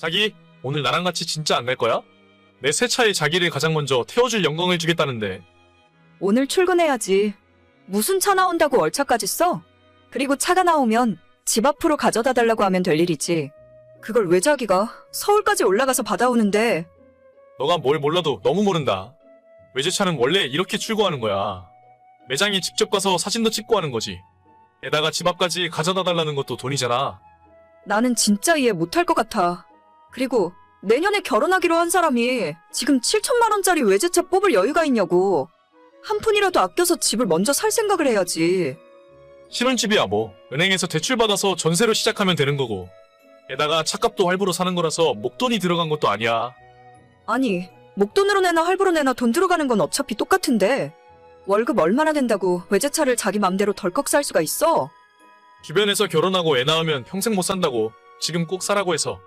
자기, 오늘 나랑 같이 진짜 안 갈 거야? 내 새 차에 자기를 가장 먼저 태워줄 영광을 주겠다는데. 오늘 출근해야지. 무슨 차 나온다고 얼차까지 써? 그리고 차가 나오면 집 앞으로 가져다 달라고 하면 될 일이지. 그걸 왜 자기가 서울까지 올라가서 받아오는데 너가 뭘 몰라도 너무 모른다. 외제차는 원래 이렇게 출고하는 거야. 매장에 직접 가서 사진도 찍고 하는 거지. 게다가 집 앞까지 가져다 달라는 것도 돈이잖아. 나는 진짜 이해 못할 것 같아. 그리고 내년에 결혼하기로 한 사람이 지금 7천만 원짜리 외제차 뽑을 여유가 있냐고. 한 푼이라도 아껴서 집을 먼저 살 생각을 해야지. 신혼집이야 뭐. 은행에서 대출 받아서 전세로 시작하면 되는 거고. 게다가 차값도 할부로 사는 거라서 목돈이 들어간 것도 아니야. 아니, 목돈으로 내나 할부로 내나 돈 들어가는 건 어차피 똑같은데. 월급 얼마나 된다고 외제차를 자기 맘대로 덜컥 살 수가 있어? 주변에서 결혼하고 애 낳으면 평생 못 산다고 지금 꼭 사라고 해서.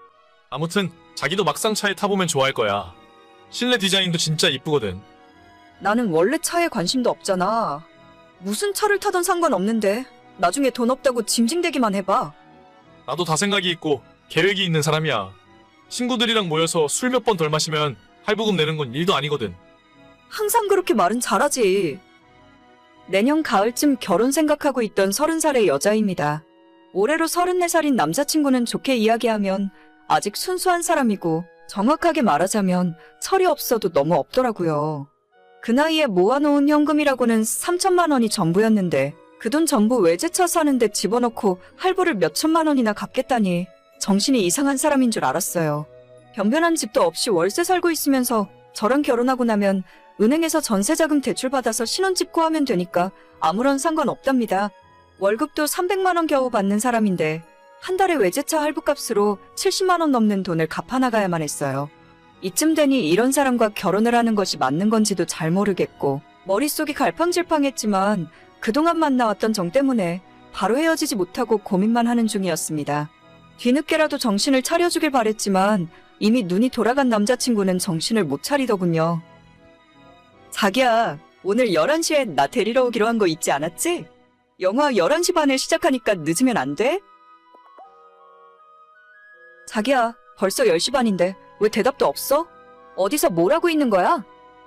아무튼 자기도 막상 차에 타보면 좋아할 거야. 실내 디자인도 진짜 이쁘거든. 나는 원래 차에 관심도 없잖아. 무슨 차를 타던 상관없는데 나중에 돈 없다고 징징대기만 해봐. 나도 다 생각이 있고 계획이 있는 사람이야. 친구들이랑 모여서 술 몇 번 덜 마시면 할부금 내는 건 일도 아니거든. 항상 그렇게 말은 잘하지. 내년 가을쯤 결혼 생각하고 있던 서른 살의 여자입니다. 올해로 서른네 살인 남자친구는 좋게 이야기하면 아직 순수한 사람이고 정확하게 말하자면 철이 없어도 너무 없더라고요. 그 나이에 모아놓은 현금이라고는 3천만 원이 전부였는데 그 돈 전부 외제차 사는데 집어넣고 할부를 몇 천만 원이나 갚겠다니 정신이 이상한 사람인 줄 알았어요. 변변한 집도 없이 월세 살고 있으면서 저랑 결혼하고 나면 은행에서 전세자금 대출받아서 신혼집 구하면 되니까 아무런 상관없답니다. 월급도 300만 원 겨우 받는 사람인데 한 달에 외제차 할부값으로 70만 원 넘는 돈을 갚아나가야만 했어요. 이쯤 되니 이런 사람과 결혼을 하는 것이 맞는 건지도 잘 모르겠고 머릿속이 갈팡질팡했지만 그동안 만나왔던 정 때문에 바로 헤어지지 못하고 고민만 하는 중이었습니다. 뒤늦게라도 정신을 차려주길 바랬지만 이미 눈이 돌아간 남자친구는 정신을 못 차리더군요. 자기야, 오늘 11시에 나 데리러 오기로 한 거 잊지 않았지? 영화 11시 반에 시작하니까 늦으면 안 돼? 자기야, 벌써 10시 반인데 왜 대답도 없어? 어디서 뭘 하고 있는 거야?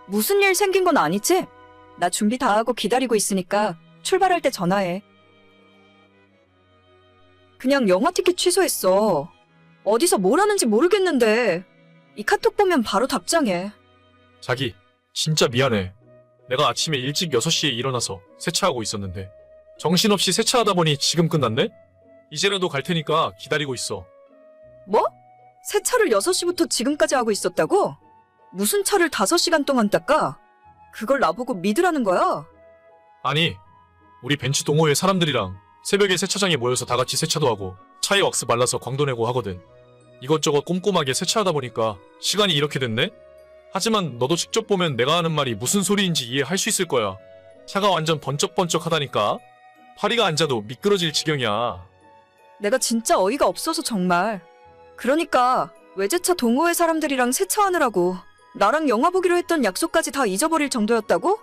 무슨 일 생긴 건 아니지? 나 준비 다 하고 기다리고 있으니까 출발할 때 전화해. 그냥 영화 티켓 취소했어. 어디서 뭘 하는지 모르겠는데 이 카톡 보면 바로 답장해. 자기, 진짜 미안해. 내가 아침에 일찍 6시에 일어나서 세차하고 있었는데 정신없이 세차하다 보니 지금 끝났네? 이제라도 갈 테니까 기다리고 있어. 뭐? 세차를 6시부터 지금까지 하고 있었다고? 무슨 차를 5시간 동안 닦아? 그걸 나보고 믿으라는 거야? 아니, 우리 벤치 동호회 사람들이랑 새벽에 세차장에 모여서 다 같이 세차도 하고 차에 왁스 발라서 광도 내고 하거든. 이것저것 꼼꼼하게 세차하다 보니까 시간이 이렇게 됐네? 하지만 너도 직접 보면 내가 하는 말이 무슨 소리인지 이해할 수 있을 거야. 차가 완전 번쩍번쩍 하다니까. 파리가 앉아도 미끄러질 지경이야. 내가 진짜 어이가 없어서 정말. 그러니까 외제차 동호회 사람들이랑 세차하느라고 나랑 영화 보기로 했던 약속까지 다 잊어버릴 정도였다고?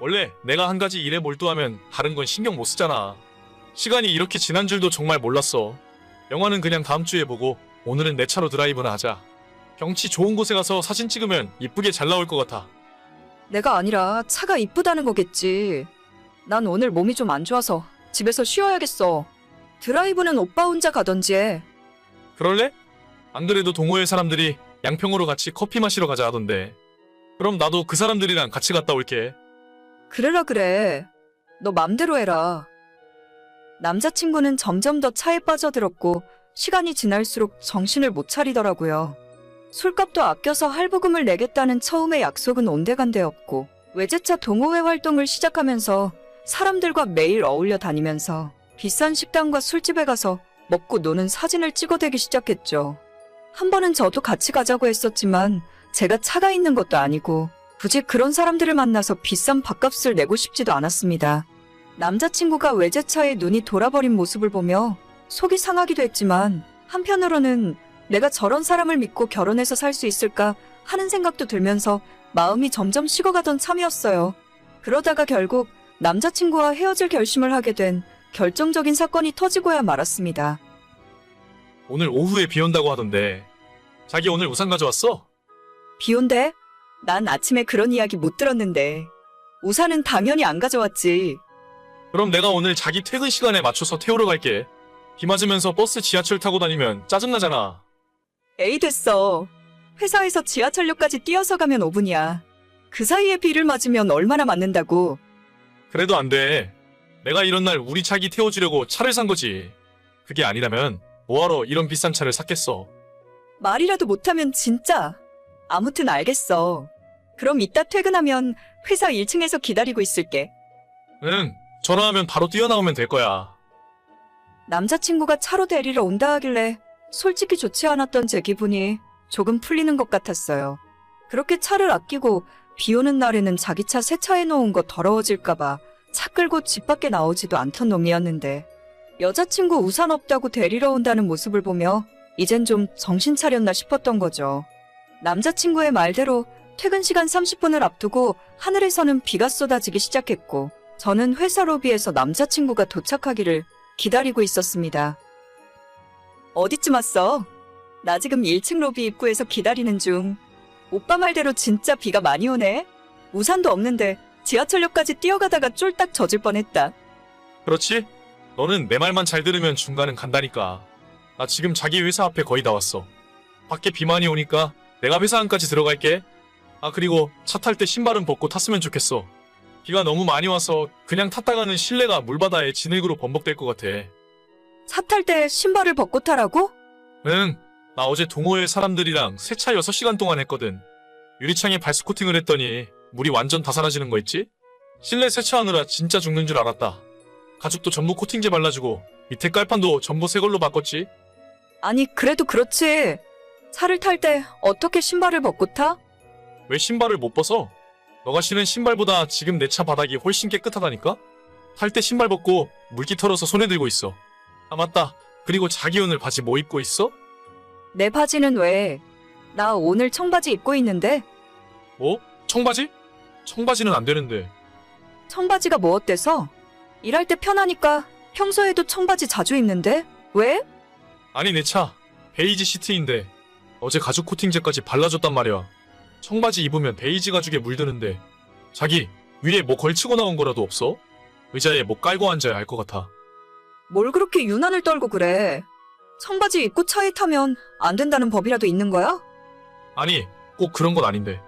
원래 내가 한 가지 일에 몰두하면 다른 건 신경 못 쓰잖아. 시간이 이렇게 지난 줄도 정말 몰랐어. 영화는 그냥 다음 주에 보고 오늘은 내 차로 드라이브나 하자. 경치 좋은 곳에 가서 사진 찍으면 이쁘게 잘 나올 것 같아. 내가 아니라 차가 이쁘다는 거겠지. 난 오늘 몸이 좀 안 좋아서 집에서 쉬어야겠어. 드라이브는 오빠 혼자 가던지 해. 그럴래? 안 그래도 동호회 사람들이 양평으로 같이 커피 마시러 가자 하던데. 그럼 나도 그 사람들이랑 같이 갔다 올게. 그래라 그래. 너 맘대로 해라. 남자친구는 점점 더 차에 빠져들었고 시간이 지날수록 정신을 못 차리더라고요. 술값도 아껴서 할부금을 내겠다는 처음의 약속은 온데간데였고 외제차 동호회 활동을 시작하면서 사람들과 매일 어울려 다니면서 비싼 식당과 술집에 가서 먹고 노는 사진을 찍어대기 시작했죠. 한 번은 저도 같이 가자고 했었지만 제가 차가 있는 것도 아니고 굳이 그런 사람들을 만나서 비싼 밥값을 내고 싶지도 않았습니다. 남자친구가 외제차에 눈이 돌아버린 모습을 보며 속이 상하기도 했지만 한편으로는 내가 저런 사람을 믿고 결혼해서 살 수 있을까 하는 생각도 들면서 마음이 점점 식어가던 참이었어요. 그러다가 결국 남자친구와 헤어질 결심을 하게 된 결정적인 사건이 터지고야 말았습니다. 오늘 오후에 비 온다고 하던데. 자기 오늘 우산 가져왔어? 비 온대? 난 아침에 그런 이야기 못 들었는데. 우산은 당연히 안 가져왔지. 그럼 내가 오늘 자기 퇴근 시간에 맞춰서 태우러 갈게. 비 맞으면서 버스 지하철 타고 다니면 짜증나잖아. 에이 됐어. 회사에서 지하철역까지 뛰어서 가면 5분이야. 그 사이에 비를 맞으면 얼마나 맞는다고. 그래도 안 돼. 내가 이런 날 우리 자기 태워주려고 차를 산 거지. 그게 아니라면 뭐하러 이런 비싼 차를 샀겠어. 말이라도 못하면 진짜. 아무튼 알겠어. 그럼 이따 퇴근하면 회사 1층에서 기다리고 있을게. 응, 전화하면 바로 뛰어나오면 될 거야. 남자친구가 차로 데리러 온다 하길래 솔직히 좋지 않았던 제 기분이 조금 풀리는 것 같았어요. 그렇게 차를 아끼고 비 오는 날에는 자기 차 세차해 놓은 거 더러워질까봐 차 끌고 집 밖에 나오지도 않던 놈이었는데 여자친구 우산 없다고 데리러 온다는 모습을 보며 이젠 좀 정신 차렸나 싶었던 거죠. 남자친구의 말대로 퇴근 시간 30분을 앞두고 하늘에서는 비가 쏟아지기 시작했고 저는 회사 로비에서 남자친구가 도착하기를 기다리고 있었습니다. 어디쯤 왔어? 나 지금 1층 로비 입구에서 기다리는 중. 오빠 말대로 진짜 비가 많이 오네. 우산도 없는데 지하철역까지 뛰어가다가 쫄딱 젖을 뻔했다. 그렇지? 너는 내 말만 잘 들으면 중간은 간다니까. 나 지금 자기 회사 앞에 거의 다 왔어. 밖에 비 많이 오니까 내가 회사 안까지 들어갈게. 아, 그리고 차 탈 때 신발은 벗고 탔으면 좋겠어. 비가 너무 많이 와서 그냥 탔다가는 실내가 물바다에 진흙으로 범벅될 것 같아. 차 탈 때 신발을 벗고 타라고? 응, 나 어제 동호회 사람들이랑 세차 6시간 동안 했거든. 유리창에 발스 코팅을 했더니 물이 완전 다 사라지는 거 있지? 실내 세차하느라 진짜 죽는 줄 알았다. 가죽도 전부 코팅제 발라주고 밑에 깔판도 전부 새 걸로 바꿨지. 아니, 그래도 그렇지. 차를 탈 때 어떻게 신발을 벗고 타? 왜 신발을 못 벗어? 너가 신은 신발보다 지금 내 차 바닥이 훨씬 깨끗하다니까? 탈 때 신발 벗고 물기 털어서 손에 들고 있어. 아 맞다. 그리고 자기 오늘 바지 뭐 입고 있어? 내 바지는 왜? 나 오늘 청바지 입고 있는데 뭐? 청바지? 청바지는 안 되는데. 청바지가 뭐 어때서? 일할 때 편하니까 평소에도 청바지 자주 입는데 왜? 아니 내 차 베이지 시트인데 어제 가죽 코팅제까지 발라줬단 말이야. 청바지 입으면 베이지 가죽에 물드는데 자기 위에 뭐 걸치고 나온 거라도 없어? 의자에 뭐 깔고 앉아야 할것 같아. 뭘 그렇게 유난을 떨고 그래? 청바지 입고 차에 타면 안 된다는 법이라도 있는 거야? 아니 꼭 그런 건 아닌데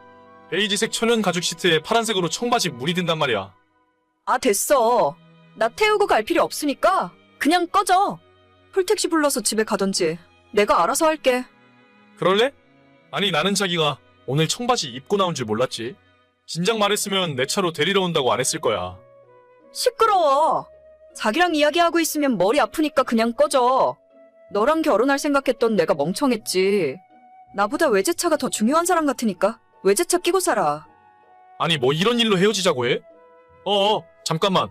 베이지색 천연 가죽 시트에 파란색으로 청바지 물이 든단 말이야. 아, 됐어. 나 태우고 갈 필요 없으니까 그냥 꺼져. 풀택시 불러서 집에 가던지. 내가 알아서 할게. 그럴래? 아니 나는 자기가 오늘 청바지 입고 나온 줄 몰랐지. 진작 말했으면 내 차로 데리러 온다고 안 했을 거야. 시끄러워. 자기랑 이야기하고 있으면 머리 아프니까 그냥 꺼져. 너랑 결혼할 생각했던 내가 멍청했지. 나보다 외제차가 더 중요한 사람 같으니까 외제차 끼고 살아. 아니 뭐 이런 일로 헤어지자고 해? 어어 잠깐만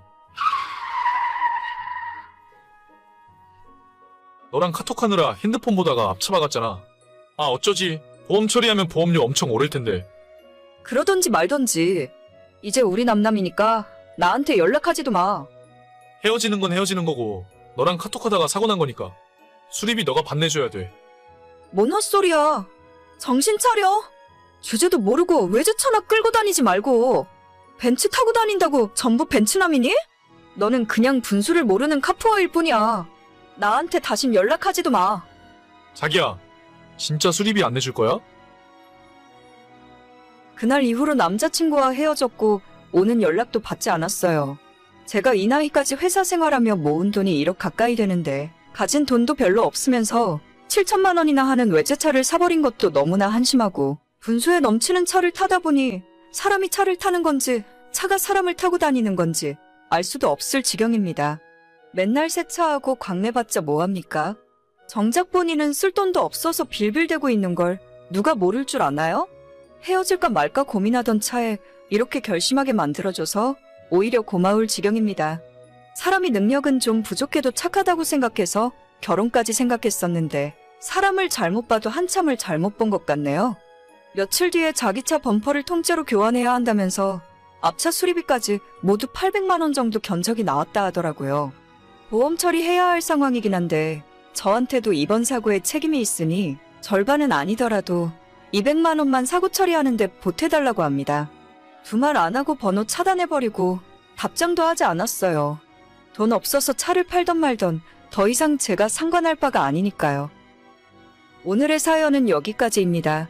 너랑 카톡하느라 핸드폰 보다가 앞차 박았잖아 아 어쩌지 보험 처리하면 보험료 엄청 오를 텐데 그러던지 말던지. 이제 우리 남남이니까 나한테 연락하지도 마. 헤어지는 건 헤어지는 거고 너랑 카톡하다가 사고 난 거니까 수리비 너가 반내줘야 돼 뭔 헛소리야. 정신 차려. 주제도 모르고 외제차나 끌고 다니지 말고. 벤츠 타고 다닌다고 전부 벤츠남이니? 너는 그냥 분수를 모르는 카푸어일 뿐이야. 나한테 다신 연락하지도 마. 자기야 진짜 수리비 안 내줄 거야? 그날 이후로 남자친구와 헤어졌고 오는 연락도 받지 않았어요. 제가 이 나이까지 회사 생활하며 모은 돈이 1억 가까이 되는데 가진 돈도 별로 없으면서 7천만 원이나 하는 외제차를 사버린 것도 너무나 한심하고 분수에 넘치는 차를 타다 보니 사람이 차를 타는 건지 차가 사람을 타고 다니는 건지 알 수도 없을 지경입니다. 맨날 세차하고 광내봤자 뭐합니까? 정작 본인은 쓸 돈도 없어서 빌빌대고 있는 걸 누가 모를 줄 아나요? 헤어질까 말까 고민하던 차에 이렇게 결심하게 만들어줘서 오히려 고마울 지경입니다. 사람이 능력은 좀 부족해도 착하다고 생각해서 결혼까지 생각했었는데 사람을 잘못 봐도 한참을 잘못 본 것 같네요. 며칠 뒤에 자기 차 범퍼를 통째로 교환해야 한다면서 앞차 수리비까지 모두 800만 원 정도 견적이 나왔다 하더라고요. 보험 처리해야 할 상황이긴 한데 저한테도 이번 사고에 책임이 있으니 절반은 아니더라도 200만 원만 사고 처리하는데 보태달라고 합니다. 두말 안 하고 번호 차단해버리고 답장도 하지 않았어요. 돈 없어서 차를 팔던 말던 더 이상 제가 상관할 바가 아니니까요. 오늘의 사연은 여기까지입니다.